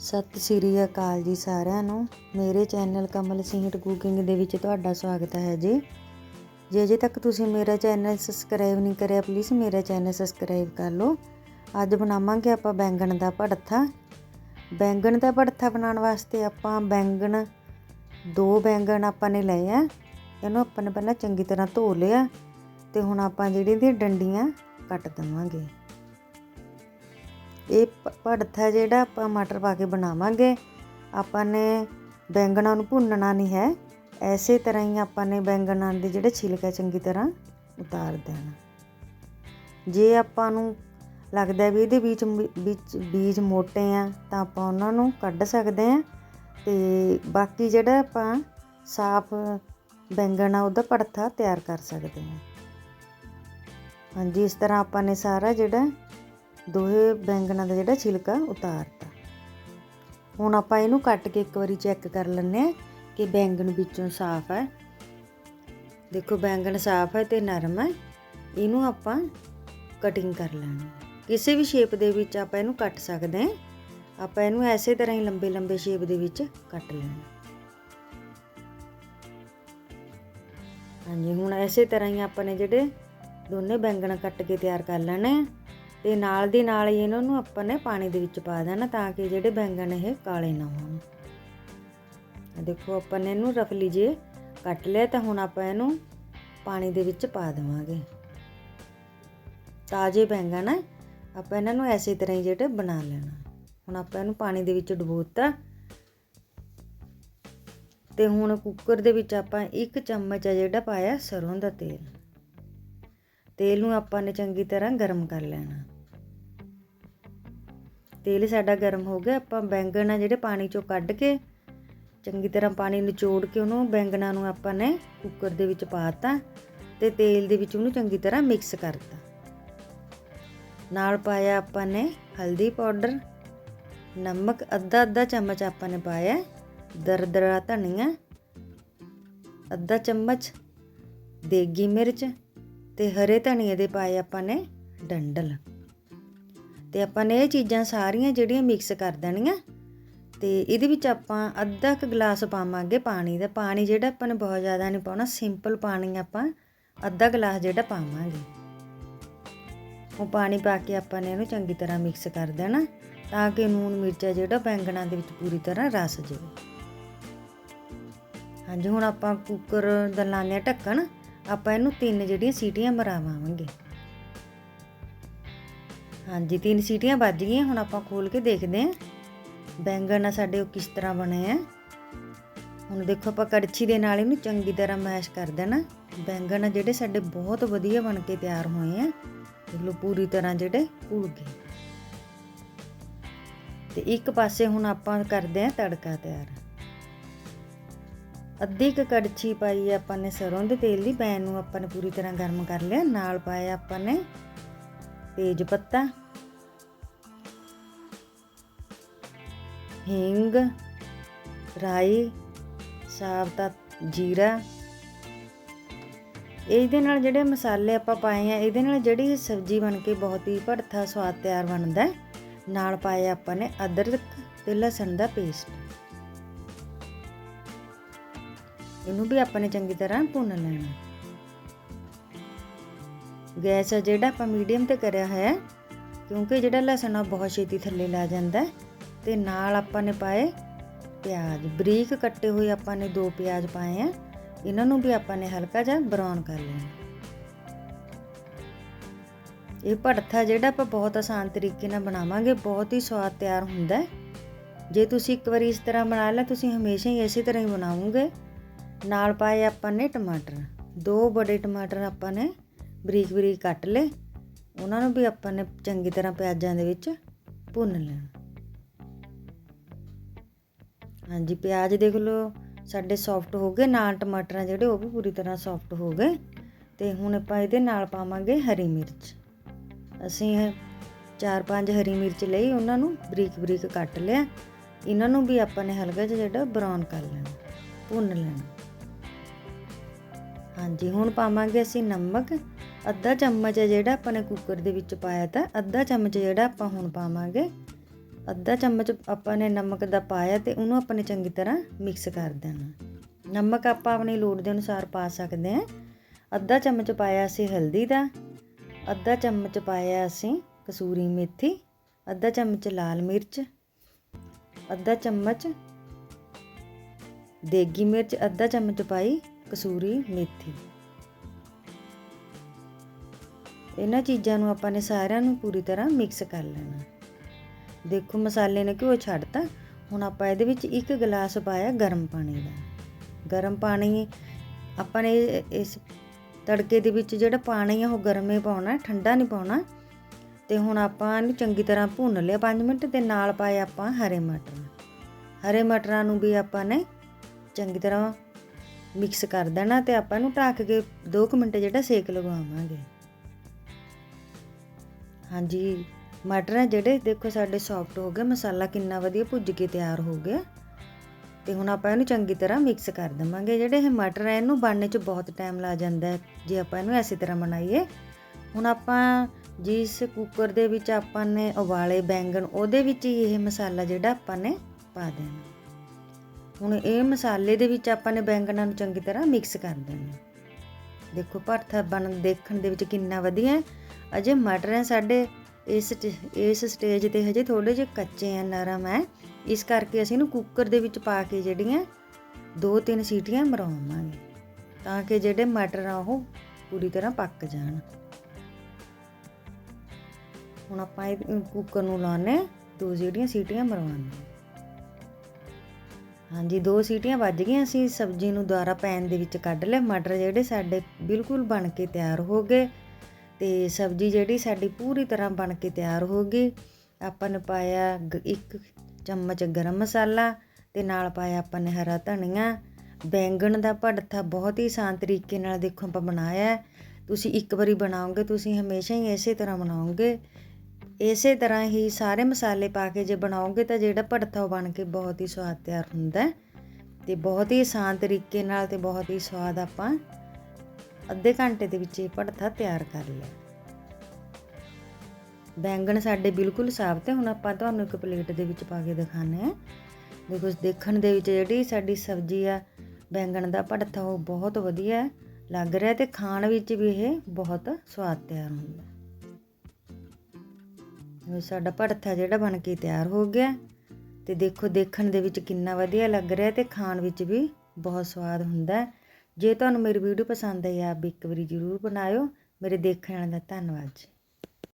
ਸਤਿ ਸ੍ਰੀ ਅਕਾਲ ਜੀ ਸਾਰਿਆਂ ਨੂੰ। ਮੇਰੇ ਚੈਨਲ ਕਮਲ ਸਿੰਘਟ ਕੁਕਿੰਗ ਦੇ ਵਿੱਚ ਤੁਹਾਡਾ ਸਵਾਗਤ ਹੈ ਜੀ। ਜੇ ਅਜੇ ਤੱਕ ਤੁਸੀਂ ਮੇਰਾ ਚੈਨਲ ਸਬਸਕ੍ਰਾਈਬ ਨਹੀਂ ਕਰਿਆ ਪਲੀਜ਼ ਮੇਰਾ ਚੈਨਲ ਸਬਸਕ੍ਰਾਈਬ ਕਰ ਲਓ। ਅੱਜ ਬਣਾਵਾਂਗੇ ਆਪਾਂ ਬੈਂਗਣ ਦਾ ਭੜਥਾ। ਬੈਂਗਣ ਦਾ ਭੜਥਾ ਬਣਾਉਣ ਵਾਸਤੇ ਆਪਾਂ ਬੈਂਗਣ, ਦੋ ਬੈਂਗਣ ਆਪਾਂ ਨੇ ਲਏ ਆ। ਇਹਨੂੰ ਆਪਾਂ ਨੇ ਪਹਿਲਾਂ ਚੰਗੀ ਤਰ੍ਹਾਂ ਧੋ ਲਿਆ ਤੇ ਹੁਣ ਆਪਾਂ ਜਿਹੜੀ ਇਹਦੀਆਂ ਡੰਡੀਆਂ ਕੱਟ ਦਵਾਂਗੇ। ਇਹ ਭ- ਭੜਥਾ ਜਿਹੜਾ ਆਪਾਂ ਮਟਰ ਪਾ ਕੇ ਬਣਾਵਾਂਗੇ, ਆਪਾਂ ਨੇ ਬੈਂਗਣਾਂ ਨੂੰ ਭੁੰਨਣਾ ਨਹੀਂ ਹੈ। ਐਸੇ ਤਰ੍ਹਾਂ ਹੀ ਆਪਾਂ ਨੇ ਬੈਂਗਣਾਂ ਦੇ ਜਿਹੜੇ ਛਿਲਕਾ ਚੰਗੀ ਤਰ੍ਹਾਂ ਉਤਾਰ ਦੇਣਾ। ਜੇ ਆਪਾਂ ਨੂੰ ਲੱਗਦਾ ਵੀ ਇਹਦੇ ਵਿੱਚ ਮ- ਵਿੱਚ ਬੀਜ ਮੋਟੇ ਆ, ਤਾਂ ਆਪਾਂ ਉਹਨਾਂ ਨੂੰ ਕੱਢ ਸਕਦੇ ਆ। ਤੇ ਬਾਕੀ ਜਿਹੜਾ ਆਪਾਂ ਸਾਫ਼ ਬੈਂਗਣਾ ਉਹਦਾ ਭੜਥਾ ਤਿਆਰ ਕਰ ਸਕਦੇ ਆ। ਹਾਂਜੀ, ਇਸ ਤਰ੍ਹਾਂ ਆਪਾਂ ਨੇ ਸਾਰਾ ਜਿਹੜਾ ਦੋਹੇ ਬੈਂਗਣਾ ਦਾ ਜਿਹੜਾ ਛਿਲਕਾ ਉਤਾਰਤਾ। ਹੁਣ ਆਪਾਂ ਇਹਨੂੰ ਕੱਟ ਕੇ ਇੱਕ ਵਾਰੀ ਚੈੱਕ ਕਰ ਲੈਂਦੇ ਆ ਕਿ ਬੈਂਗਣ ਵਿੱਚੋਂ ਸਾਫ਼ ਹੈ। ਦੇਖੋ ਬੈਂਗਣ ਸਾਫ਼ ਹੈ ਤੇ ਨਰਮ ਹੈ। ਇਹਨੂੰ ਆਪਾਂ ਕਟਿੰਗ ਕਰ ਲੈਣੀ ਕਿਸੇ ਵੀ ਸ਼ੇਪ ਦੇ ਵਿੱਚ ਆਪਾਂ ਇਹਨੂੰ ਕੱਟ ਸਕਦੇ ਹਾਂ। ਆਪਾਂ ਇਹਨੂੰ ਐਸੇ ਤਰ੍ਹਾਂ ਹੀ ਲੰਬੇ ਲੰਬੇ ਸ਼ੇਪ ਦੇ ਵਿੱਚ ਕੱਟ ਲੈਣਾ ਹਾਂਜੀ, ਹੁਣ ਐਸੇ ਤਰ੍ਹਾਂ ਹੀ ਆਪਾਂ ਨੇ ਜਿਹੜੇ ਦੋਨੇ ਬੈਂਗਣ ਕੱਟ ਕੇ ਤਿਆਰ ਕਰ ਲੈਣੇ ਆ। ਤੇ ਨਾਲ ਦੀ ਨਾਲ ਹੀ ਇਹਨਾਂ ਨੂੰ ਆਪਾਂ ਨੇ ਪਾਣੀ ਦੇ ਵਿੱਚ ਪਾ ਦੇਣਾ ਤਾਂ ਕਿ ਜਿਹੜੇ ਬੈਂਗਣ ਇਹ ਕਾਲੇ ਨਾ ਹੋਣ। ਦੇਖੋ, ਆਪਾਂ ਨੇ ਇਹਨੂੰ ਰਫਲੀ ਜੇ ਕੱਟ ਲਿਆ ਤਾਂ ਹੁਣ ਆਪਾਂ ਇਹਨੂੰ ਪਾਣੀ ਦੇ ਵਿੱਚ ਪਾ ਦੇਵਾਂਗੇ। ਤਾਜ਼ੇ ਬੈਂਗਣ ਹੈ ਆਪਾਂ ਇਹਨਾਂ ਨੂੰ ਐਸੇ ਤਰ੍ਹਾਂ ਹੀ ਜਿਹੜੇ ਬਣਾ ਲੈਣਾ। ਹੁਣ ਆਪਾਂ ਇਹਨੂੰ ਪਾਣੀ ਦੇ ਵਿੱਚ ਡੁਬੋਤਾ। ਤੇ ਹੁਣ ਕੁੱਕਰ ਦੇ ਵਿੱਚ ਆਪਾਂ ਇੱਕ ਚਮਚ ਆ ਜਿਹੜਾ ਪਾਇਆ ਸਰੋਂ ਦਾ ਤੇਲ। ਤੇਲ ਨੂੰ ਆਪਾਂ ਨੇ ਚੰਗੀ ਤਰ੍ਹਾਂ ਗਰਮ ਕਰ ਲੈਣਾ। ਤੇਲ ਸਾਡਾ ਗਰਮ ਹੋ ਗਿਆ, ਆਪਾਂ ਬੈਂਗਣ ਆ ਜਿਹੜੇ ਪਾਣੀ ਚੋਂ ਕੱਢ ਕੇ ਚੰਗੀ ਤਰ੍ਹਾਂ ਪਾਣੀ ਨਿਚੋੜ ਕੇ ਉਹਨੂੰ ਬੈਂਗਣਾ ਨੂੰ ਆਪਾਂ ਨੇ ਕੁੱਕਰ ਦੇ ਵਿੱਚ ਪਾਤਾ ਤੇ ਤੇਲ ਦੇ ਵਿੱਚ ਉਹਨੂੰ ਚੰਗੀ ਤਰ੍ਹਾਂ ਮਿਕਸ ਕਰਤਾ। ਨਾਲ ਪਾਇਆ ਆਪਾਂ ਨੇ ਹਲਦੀ ਪਾਊਡਰ, ਨਮਕ, ਅੱਧਾ ਅੱਧਾ ਚਮਚ ਆਪਾਂ ਨੇ ਪਾਇਆ, ਦਰਦਰਾ ਧਨੀਆ, ਅੱਧਾ ਚਮਚ ਦੇਗੀ ਮਿਰਚ ਤੇ ਹਰੇ ਧਨੀਏ ਦੇ ਪਾਏ ਆਪਾਂ ਨੇ ਡੰਡਲ। ਤੇ ਆਪਾਂ ਨੇ ਇਹ ਚੀਜ਼ਾਂ ਸਾਰੀਆਂ ਜਿਹੜੀਆਂ ਮਿਕਸ ਕਰ ਦੇਣੀਆਂ। ਤੇ ਇਹਦੇ ਵਿੱਚ ਆਪਾਂ ਅੱਧਾ ਕੁ ਗਲਾਸ ਪਾਵਾਂਗੇ ਪਾਣੀ ਦਾ। ਪਾਣੀ ਜਿਹੜਾ ਆਪਾਂ ਨੇ ਬਹੁਤ ਜ਼ਿਆਦਾ ਨਹੀਂ ਪਾਉਣਾ ਸਿੰਪਲ ਪਾਣੀ ਆਪਾਂ ਅੱਧਾ ਗਲਾਸ ਜਿਹੜਾ ਪਾਵਾਂਗੇ। ਉਹ ਪਾਣੀ ਪਾ ਕੇ ਆਪਾਂ ਨੇ ਇਹਨੂੰ ਚੰਗੀ ਤਰ੍ਹਾਂ ਮਿਕਸ ਕਰ ਦੇਣਾ, ਤਾਂ ਕਿ ਨੂਨ ਮਿਰਚਾ ਜਿਹੜਾ ਬੈਂਗਣਾਂ ਦੇ ਵਿੱਚ ਪੂਰੀ ਤਰ੍ਹਾਂ ਰਸ ਜਾਵੇ। ਹਾਂਜੀ, ਹੁਣ ਆਪਾਂ ਕੁੱਕਰ ਦਾ ਲਾਉਂਦੇ ਹਾਂ ਢੱਕਣ। ਆਪਾਂ ਇਹਨੂੰ ਤਿੰਨ ਜਿਹੜੀਆਂ ਸੀਟੀਆਂ ਮਰਾਵਾਂਗੇ। ਹਾਂਜੀ, ਤਿੰਨ ਸੀਟੀਆਂ ਵੱਜ ਗਈਆਂ, ਹੁਣ ਆਪਾਂ ਖੋਲ ਕੇ ਦੇਖਦੇ ਹਾਂ। ਬੈਂਗਣ ਆ ਸਾਡੇ, ਉਹ ਕਿਸ ਤਰ੍ਹਾਂ ਬਣੇ ਆ। ਹੁਣ ਦੇਖੋ, ਆਪਾਂ ਕੜਛੀ ਦੇ ਨਾਲ ਇਹਨੂੰ ਚੰਗੀ ਤਰ੍ਹਾਂ ਮੈਸ਼ ਕਰ ਦੇਣਾ। ਬੈਂਗਣ ਆ ਜਿਹੜੇ ਸਾਡੇ ਬਹੁਤ ਵਧੀਆ ਬਣ ਕੇ ਤਿਆਰ ਹੋਏ ਆ। ਦੇਖ ਲਓ, ਪੂਰੀ ਤਰ੍ਹਾਂ ਜਿਹੜੇ ਘੁਲ ਗਏ। ਤੇ ਇੱਕ ਪਾਸੇ ਹੁਣ ਆਪਾਂ ਕਰਦੇ ਆ ਤੜਕਾ ਤਿਆਰ। ਅੱਧੀ ਕੁ ਕੜਛੀ ਪਾਈ ਆਪਾਂ ਨੇ ਸਰੋਂ ਦੇ ਤੇਲ ਦੀ ਪੈਨ ਨੂੰ ਆਪਾਂ ਨੇ ਪੂਰੀ ਤਰ੍ਹਾਂ ਗਰਮ ਕਰ ਲਿਆ। ਨਾਲ ਪਾਇਆ ਆਪਾਂ ਨੇ ਤੇਜ ਪੱਤਾ, ਹਿੰਗ, ਰਾਈ ਸਾਬਤਾ ਜੀਰਾ। ਇਹਦੇ ਨਾਲ ਜਿਹੜੇ ਮਸਾਲੇ ਆਪਾਂ ਪਾਏ ਆ, ਇਹਦੇ ਨਾਲ ਜਿਹੜੀ ਸਬਜ਼ੀ ਬਣ ਕੇ ਬਹੁਤ ਹੀ ਭੜਥਾ ਸਵਾਦ ਤਿਆਰ ਬਣਦਾ ਨਾਲ ਪਾਏ ਆਪਾਂ ਨੇ ਅਦਰਕ ਤੇ ਲਸਣ ਦਾ ਪੇਸਟ। ਇਹਨੂੰ ਵੀ ਆਪਾਂ ਨੇ ਚੰਗੀ ਤਰ੍ਹਾਂ ਭੁੰਨ ਲੈਣਾ। ਗੈਸ ਆ ਜਿਹੜਾ ਆਪਾਂ ਮੀਡੀਅਮ ਤੇ ਕਰਿਆ ਹੋਇਆ ਹੈ, ਕਿਉਂਕਿ ਜਿਹੜਾ ਲਸਣ ਆ ਬਹੁਤ ਛੇਤੀ ਥੱਲੇ ਲਾ ਜਾਂਦਾ ਹੈ ਤੇ ਨਾਲ ਆਪਾਂ ਨੇ ਪਾਏ ਪਿਆਜ਼। ਬਰੀਕ ਕੱਟੇ ਹੋਏ ਆਪਾਂ ਨੇ ਦੋ ਪਿਆਜ਼ ਪਾਏ ਆ। ਇਹਨਾਂ ਨੂੰ ਵੀ ਆਪਾਂ ਨੇ ਹਲਕਾ ਜਿਹਾ ਬਰਾਊਨ ਕਰ ਲੈਣਾ ਇਹ ਭੜਥਾ ਜਿਹੜਾ ਆਪਾਂ ਬਹੁਤ ਆਸਾਨ ਤਰੀਕੇ ਨਾਲ ਬਣਾਵਾਂਗੇ ਬਹੁਤ ਹੀ ਸਵਾਦ ਤਿਆਰ ਹੁੰਦਾ ਹੈ। ਜੇ ਤੁਸੀਂ ਇੱਕ ਵਾਰੀ ਇਸ ਤਰ੍ਹਾਂ ਬਣਾ ਲਿਆ ਤੁਸੀਂ ਹਮੇਸ਼ਾ ਹੀ ਇਸੇ ਤਰ੍ਹਾਂ ਹੀ ਬਣਾਉਂਗੇ ਨਾਲ ਪਾਏ ਆਪਾਂ ਨੇ ਟਮਾਟਰ। ਦੋ ਬੜੇ ਟਮਾਟਰ ਆਪਾਂ ਨੇ ਬਰੀਕ ਬਰੀਕ ਕੱਟ ਲਏ, ਉਹਨਾਂ ਨੂੰ ਵੀ ਆਪਾਂ ਨੇ ਚੰਗੀ ਤਰ੍ਹਾਂ ਪਿਆਜ਼ਾਂ ਦੇ ਵਿੱਚ ਭੁੰਨ ਲੈਣਾ। ਹਾਂਜੀ, ਪਿਆਜ਼ ਦੇਖ ਲਓ, ਸਾਡੇ ਸੌਫਟ ਹੋ ਗਏ, ਨਾਲ ਟਮਾਟਰ ਜਿਹੜੇ ਉਹ ਵੀ ਪੂਰੀ ਤਰ੍ਹਾਂ ਸੌਫਟ ਹੋ ਗਏ ਤੇ ਹੁਣ ਆਪਾਂ ਇਹਦੇ ਨਾਲ ਪਾਵਾਂਗੇ ਹਰੀ ਮਿਰਚ। ਅਸੀਂ ਚਾਰ ਪੰਜ ਹਰੀ ਮਿਰਚ ਲਈ, ਉਹਨਾਂ ਨੂੰ ਬਰੀਕ ਬਰੀਕ ਕੱਟ ਲਿਆ। ਇਹਨਾਂ ਨੂੰ ਵੀ ਆਪਾਂ ਨੇ ਹਲਕਾ ਜਿਹਾ ਜਿਹੜਾ ਬਰਾਊਨ ਕਰ ਲੈਣਾ, ਭੁੰਨ ਲੈਣਾ। ਹਾਂਜੀ, ਹੁਣ ਪਾਵਾਂਗੇ ਅਸੀਂ ਨਮਕ। ਅੱਧਾ ਚਮਚ ਹੈ ਜਿਹੜਾ ਆਪਾਂ ਨੇ ਕੁੱਕਰ ਦੇ ਵਿੱਚ ਪਾਇਆ ਤਾਂ, ਅੱਧਾ ਚਮਚ ਜਿਹੜਾ ਆਪਾਂ ਹੁਣ ਪਾਵਾਂਗੇ। ਅੱਧਾ ਚਮਚ ਆਪਾਂ ਨੇ ਨਮਕ ਦਾ ਪਾਇਆ ਤੇ ਉਹਨੂੰ ਆਪਾਂ ਨੇ ਚੰਗੀ ਤਰ੍ਹਾਂ ਮਿਕਸ ਕਰ ਦੇਣਾ। ਨਮਕ ਆਪਾਂ ਆਪਣੀ ਲੋੜ ਦੇ ਅਨੁਸਾਰ ਪਾ ਸਕਦੇ ਹਾਂ। ਅੱਧਾ ਚਮਚ ਪਾਇਆ ਅਸੀਂ ਹਲਦੀ ਦਾ, ਅੱਧਾ ਚਮਚ ਪਾਇਆ ਅਸੀਂ ਕਸੂਰੀ ਮੇਥੀ, ਅੱਧਾ ਚਮਚ ਲਾਲ ਮਿਰਚ, ਅੱਧਾ ਚਮਚ ਦੇਗੀ ਮਿਰਚ, ਅੱਧਾ ਚਮਚ ਪਾਈ ਕਸੂਰੀ ਮੇਥੀ। ਇਹਨਾਂ ਚੀਜ਼ਾਂ ਨੂੰ ਆਪਾਂ ਨੇ ਸਾਰਿਆਂ ਨੂੰ ਪੂਰੀ ਤਰ੍ਹਾਂ ਮਿਕਸ ਕਰ ਲੈਣਾ। ਦੇਖੋ ਮਸਾਲੇ ਨੇ ਘਿਓ ਛੱਡਤਾ, ਹੁਣ ਆਪਾਂ ਇਹਦੇ ਵਿੱਚ ਇੱਕ ਗਲਾਸ ਪਾਇਆ ਗਰਮ ਪਾਣੀ ਦਾ। ਗਰਮ ਪਾਣੀ ਆਪਾਂ ਨੇ ਇਸ ਤੜਕੇ ਦੇ ਵਿੱਚ ਜਿਹੜਾ ਪਾਣੀ ਆ ਉਹ ਗਰਮੇ ਪਾਉਣਾ, ਠੰਡਾ ਨਹੀਂ ਪਾਉਣਾ। ਤੇ ਹੁਣ ਆਪਾਂ ਇਹਨੂੰ ਚੰਗੀ ਤਰ੍ਹਾਂ ਭੁੰਨ ਲਿਆ 5 ਮਿੰਟ ਤੇ ਨਾਲ ਪਾਏ ਆਪਾਂ ਹਰੇ ਮਟਰ। ਹਰੇ ਮਟਰਾਂ ਨੂੰ ਵੀ ਆਪਾਂ ਨੇ ਚੰਗੀ ਤਰ੍ਹਾਂ ਮਿਕਸ ਕਰ ਦੇਣਾ ਤੇ ਆਪਾਂ ਇਹਨੂੰ ਢੱਕ ਕੇ 2 ਮਿੰਟ ਜਿਹੜਾ ਸੇਕ ਲਗਵਾਵਾਂਗੇ ਹਾਂਜੀ। ਮਟਰ ਹੈ ਜਿਹੜੇ ਦੇਖੋ ਸਾਡੇ ਸੌਫਟ ਹੋ ਗਏ, ਮਸਾਲਾ ਕਿੰਨਾ ਵਧੀਆ ਭੁੱਜ ਕੇ ਤਿਆਰ ਹੋ ਗਿਆ। ਤੇ ਹੁਣ ਆਪਾਂ ਇਹਨੂੰ ਚੰਗੀ ਤਰ੍ਹਾਂ ਮਿਕਸ ਕਰ ਦਵਾਂਗੇ। ਜਿਹੜੇ ਇਹ ਮਟਰ ਹੈ ਇਹਨੂੰ ਬਣਨੇ 'ਚ ਬਹੁਤ ਟਾਈਮ ਲੱਗ ਜਾਂਦਾ ਹੈ, ਜੇ ਆਪਾਂ ਇਹਨੂੰ ਐਸੀ ਤਰ੍ਹਾਂ ਬਣਾਈਏ। ਹੁਣ ਆਪਾਂ ਜਿਸ ਕੁੱਕਰ ਦੇ ਵਿੱਚ ਆਪਾਂ ਨੇ ਉਬਾਲੇ ਬੈਂਗਣ, ਉਹਦੇ ਵਿੱਚ ਹੀ ਇਹ ਮਸਾਲਾ ਜਿਹੜਾ ਆਪਾਂ ਨੇ ਪਾ ਦੇਣਾ। ਹੁਣ ਇਹ ਮਸਾਲੇ ਦੇ ਵਿੱਚ ਆਪਾਂ ਨੇ ਬੈਂਗਣਾਂ ਨੂੰ ਚੰਗੀ ਤਰ੍ਹਾਂ ਮਿਕਸ ਕਰ ਦੇਣਾ। ਦੇਖੋ ਭਰਥਾ ਬਣ ਦੇਖਣ ਦੇ ਵਿੱਚ ਕਿੰਨਾ ਵਧੀਆ ਅਜੇ ਮਟਰ ਹੈ ਸਾਡੇ, ਇਸ ਇਸ ਸਟੇਜ ਤੇ ਹਜੇ ਥੋੜੇ ਜਿਹੇ ਕੱਚੇ ਆ, ਨਰਮ ਹੈ। ਇਸ ਕਰਕੇ ਅਸੀਂ ਇਹਨੂੰ ਕੁੱਕਰ ਦੇ ਵਿੱਚ ਪਾ ਕੇ ਜਿਹੜੀਆਂ ਦੋ ਤਿੰਨ ਸੀਟੀਆਂ ਮਰਵਾਵਾਂਗੇ ਤਾਂ ਕਿ ਜਿਹੜੇ ਮਟਰ ਆ ਉਹ ਪੂਰੀ ਤਰ੍ਹਾਂ ਪੱਕ ਜਾਣ। ਹੁਣ ਆਪਾਂ ਇਹ ਕੁੱਕਰ ਨੂੰ ਲਾਉਣੇ ਦੋ ਜਿਹੜੀਆਂ ਸੀਟੀਆਂ ਮਰਵਾਉਣੇ ਹਾਂਜੀ, ਦੋ ਸੀਟੀਆਂ ਵੱਜ ਗਈਆਂ ਅਸੀਂ ਸਬਜ਼ੀ ਨੂੰ ਦੁਆਰਾ ਪੈਨ ਦੇ ਵਿੱਚ ਕੱਢ ਲਿਆ। ਮਟਰ ਜਿਹੜੇ ਸਾਡੇ ਬਿਲਕੁਲ ਬਣ ਕੇ ਤਿਆਰ ਹੋ ਗਏ ਤੇ ਸਬਜ਼ੀ ਜਿਹੜੀ ਸਾਡੀ ਪੂਰੀ ਤਰ੍ਹਾਂ ਬਣ ਕੇ ਤਿਆਰ ਹੋ ਗਈ। ਆਪਾਂ ਨੇ ਪਾਇਆ ਇੱਕ ਚਮਚ ਗਰਮ ਮਸਾਲਾ ਤੇ ਨਾਲ ਪਾਇਆ ਆਪਾਂ ਨੇ ਹਰਾ ਧਨੀਆ। ਬੈਂਗਣ ਦਾ ਭੜਥਾ ਬਹੁਤ ਹੀ ਆਸਾਨ ਤਰੀਕੇ ਨਾਲ ਦੇਖੋ ਆਪਾਂ ਬਣਾਇਆ। ਤੁਸੀਂ ਇੱਕ ਵਾਰੀ ਬਣਾਓਗੇ, ਤੁਸੀਂ ਹਮੇਸ਼ਾ ਹੀ ਇਸੇ ਤਰ੍ਹਾਂ ਬਣਾਓਗੇ। ਇਸੇ ਤਰ੍ਹਾਂ ਹੀ ਸਾਰੇ ਮਸਾਲੇ ਪਾ ਕੇ ਜੇ ਬਣਾਓਗੇ ਤਾਂ ਜਿਹੜਾ ਭੜਥਾ ਉਹ ਬਣ ਕੇ ਬਹੁਤ ਹੀ ਸਵਾਦ ਤਿਆਰ ਹੁੰਦਾ ਤੇ ਬਹੁਤ ਹੀ ਆਸਾਨ ਤਰੀਕੇ ਨਾਲ ਤੇ ਬਹੁਤ ਹੀ ਸਵਾਦ ਆਪਾਂ ਅੱਧੇ ਘੰਟੇ ਦੇ ਵਿੱਚ ਇਹ ਭੜਥਾ ਤਿਆਰ ਕਰ ਲਿਆ। ਬੈਂਗਣ ਸਾਡੇ ਬਿਲਕੁਲ ਸਾਫ਼ ਤੇ ਹੁਣ ਆਪਾਂ ਤੁਹਾਨੂੰ ਇੱਕ ਪਲੇਟ ਦੇ ਵਿੱਚ ਪਾ ਕੇ ਦਿਖਾਣੇ ਆ ਦੇਖੋ ਦੇਖਣ ਦੇ ਵਿੱਚ ਜਿਹੜੀ ਸਾਡੀ ਸਬਜ਼ੀ ਆ, ਬੈਂਗਣ ਦਾ ਭੜਥਾ ਉਹ ਬਹੁਤ ਵਧੀਆ ਲੱਗ ਰਿਹਾ ਤੇ ਖਾਣ ਵਿੱਚ ਵੀ ਇਹ ਬਹੁਤ ਸਵਾਦ ਤਿਆਰ ਹੁੰਦਾ। ਇਹ ਸਾਡਾ ਭੜਥਾ ਜਿਹੜਾ ਬਣ ਕੇ ਤਿਆਰ ਹੋ ਗਿਆ। ਤੇ ਦੇਖੋ, ਦੇਖਣ ਦੇ ਵਿੱਚ ਕਿੰਨਾ ਵਧੀਆ ਲੱਗ ਰਿਹਾ ਤੇ ਖਾਣ ਵਿੱਚ ਵੀ ਬਹੁਤ ਸਵਾਦ ਹੁੰਦਾ। ਜੇ ਤੁਹਾਨੂੰ ਮੇਰੀ ਵੀਡੀਓ ਪਸੰਦ ਆਈ ਆਪ ਵੀ ਇੱਕ ਵਾਰੀ ਜ਼ਰੂਰ ਬਣਾਇਓ। ਮੇਰੇ ਦੇਖਣ ਵਾਲਿਆਂ ਦਾ ਧੰਨਵਾਦ ਜੀ।